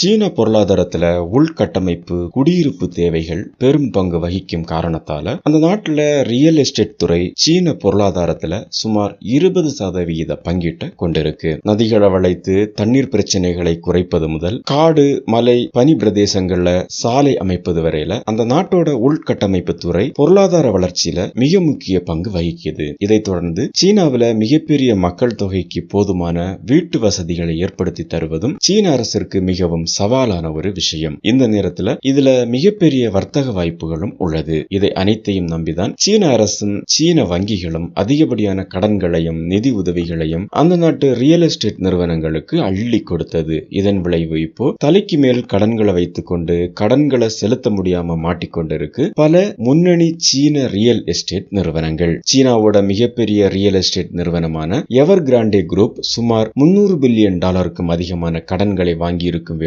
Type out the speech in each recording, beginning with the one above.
சீன பொருளாதாரத்துல உள்கட்டமைப்பு குடியிருப்பு தேவைகள் பெரும் பங்கு வகிக்கும் காரணத்தால அந்த நாட்டுல ரியல் எஸ்டேட் துறை சீன பொருளாதாரத்துல சுமார் இருபது சதவிகித பங்கீட்டை கொண்டிருக்கு. நதிகளை வளைத்து தண்ணீர் பிரச்சனைகளை குறைப்பது முதல் காடு மலை பனி பிரதேசங்கள்ல சாலை அமைப்பது வரையில அந்த நாட்டோட உள்கட்டமைப்பு துறை பொருளாதார வளர்ச்சியில மிக முக்கிய பங்கு வகிக்குது. இதைத் தொடர்ந்து சீனாவில மிகப்பெரிய மக்கள் தொகைக்கு போதுமான வீட்டு வசதிகளை ஏற்படுத்தி தருவதும் சீன அரசிற்கு மிகவும் சவாலான ஒரு விஷயம். இந்த நேரத்துல இதுல மிகப்பெரிய வர்த்தக வாய்ப்புகளும் உள்ளது. இதை அனைத்தையும் நம்பிதான் சீன அரசும் சீன வங்கிகளும் அதிகப்படியான கடன்களையும் நிதி உதவிகளையும் அந்த நாட்டு ரியல் எஸ்டேட் நிறுவனங்களுக்கு அள்ளி கொடுத்தது. இதன் விளைவு இப்போ தலைக்கு மேல் கடன்களை வைத்துக்கொண்டு கடன்களை செலுத்த முடியாம மாட்டிக்கொண்டிருக்கு பல முன்னணி சீன ரியல் எஸ்டேட் நிறுவனங்கள். சீனாவோட மிகப்பெரிய ரியல் எஸ்டேட் நிறுவனமான எவர் கிராண்டே குரூப் சுமார் முன்னூறு பில்லியன் டாலருக்கும் அதிகமான கடன்களை வாங்கி இருக்கும்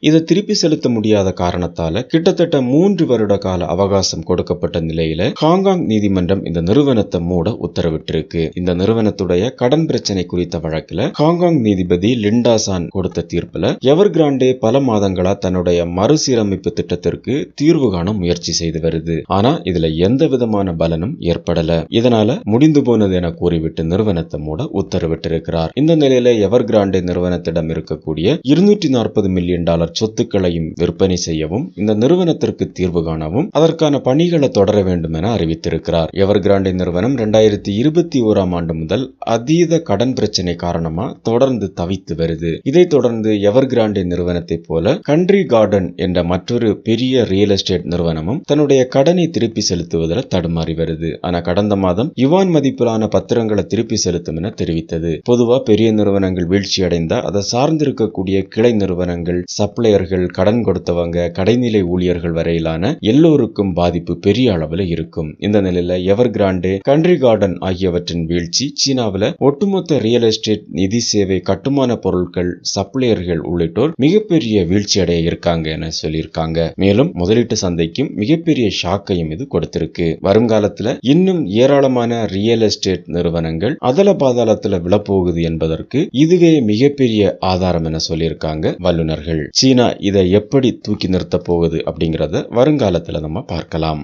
இதை திருப்பி செலுத்த முடியாத காரணத்தால கிட்டத்தட்ட மூன்று வருட கால அவகாசம் கொடுக்கப்பட்ட நிலையில ஹாங்காங் நீதிமன்றம் இந்த நிறுவனத்தை மூட உத்தரவிட்டிருக்கு. இந்த நிறுவனத்துடைய கடன் பிரச்சனை குறித்த வழக்குல ஹாங்காங் நீதிபதி லிண்டாசான் கொடுத்த தீர்ப்புல எவர் கிராண்டே பல மாதங்களா தன்னுடைய மறுசீரமைப்பு திட்டத்திற்கு தீர்வு காண முயற்சி செய்து வருது. ஆனா இதுல எந்த விதமான பலனும் ஏற்படல. இதனால முடிந்து போனது என கூறிவிட்டு நிறுவனத்தை மூட உத்தரவிட்டிருக்கிறார். இந்த நிலையில எவர் கிராண்டே நிறுவனத்திடம் இருக்கக்கூடிய இருநூற்றி நாற்பது மில்லியன் டாலர் சொத்துக்களையும் விற்பனை செய்யவும் இந்த நிறுவனத்திற்கு தீர்வு காணவும் அதற்கான பணிகளை தொடர வேண்டும் என அறிவித்திருக்கிறார். எவர் கிராண்டே நிறுவனம் இரண்டாயிரத்தி இருபத்தி ஓராம் ஆண்டு முதல் அதீத கடன் பிரச்சனை காரணமா தொடர்ந்து தவித்து வருது. இதைத் தொடர்ந்து எவர் கிராண்டே நிறுவனத்தை போல கண்ட்ரி கார்டன் என்ற மற்றொரு பெரிய ரியல் எஸ்டேட் நிறுவனமும் தன்னுடைய கடனை திருப்பி செலுத்துவதில் தடுமாறி வருது. ஆனா கடந்த மாதம் யுவான் மதிப்பிலான பத்திரங்களை திருப்பி செலுத்தும் என தெரிவித்தது. பொதுவா பெரிய நிறுவனங்கள் வீழ்ச்சி அடைந்தா அதை சார்ந்திருக்கக்கூடிய கிளை நிறுவனங்கள் சப்ளையர்கள் கடன் கொடுத்தவங்க கடைநிலை ஊழியர்கள் வரையிலான எல்லோருக்கும் பாதிப்பு பெரிய அளவில் இருக்கும். இந்த நிலையில எவர் கிராண்டு கண்ட்ரி கார்டன் ஆகியவற்றின் வீழ்ச்சி சீனாவில் ஒட்டுமொத்த ரியல் எஸ்டேட் நிதி சேவை கட்டுமான பொருட்கள் சப்ளையர்கள் உள்ளிட்டோர் மிகப்பெரிய வீழ்ச்சி அடைய இருக்காங்க என சொல்லியிருக்காங்க. மேலும் முதலீட்டு சந்தைக்கும் மிகப்பெரிய ஷாக்கையும் இது கொடுத்திருக்கு. வருங்காலத்துல இன்னும் ஏராளமான ரியல் எஸ்டேட் நிறுவனங்கள் அதல பாதாளத்துல விழப்போகுது என்பதற்கு இதுவே மிகப்பெரிய ஆதாரம் என சொல்லியிருக்காங்க வல்லுநர்கள். சீனா இதை எப்படி தூக்கி நிறுத்த போகுது அப்படிங்கிறத வருங்காலத்தில் நம்ம பார்க்கலாம்.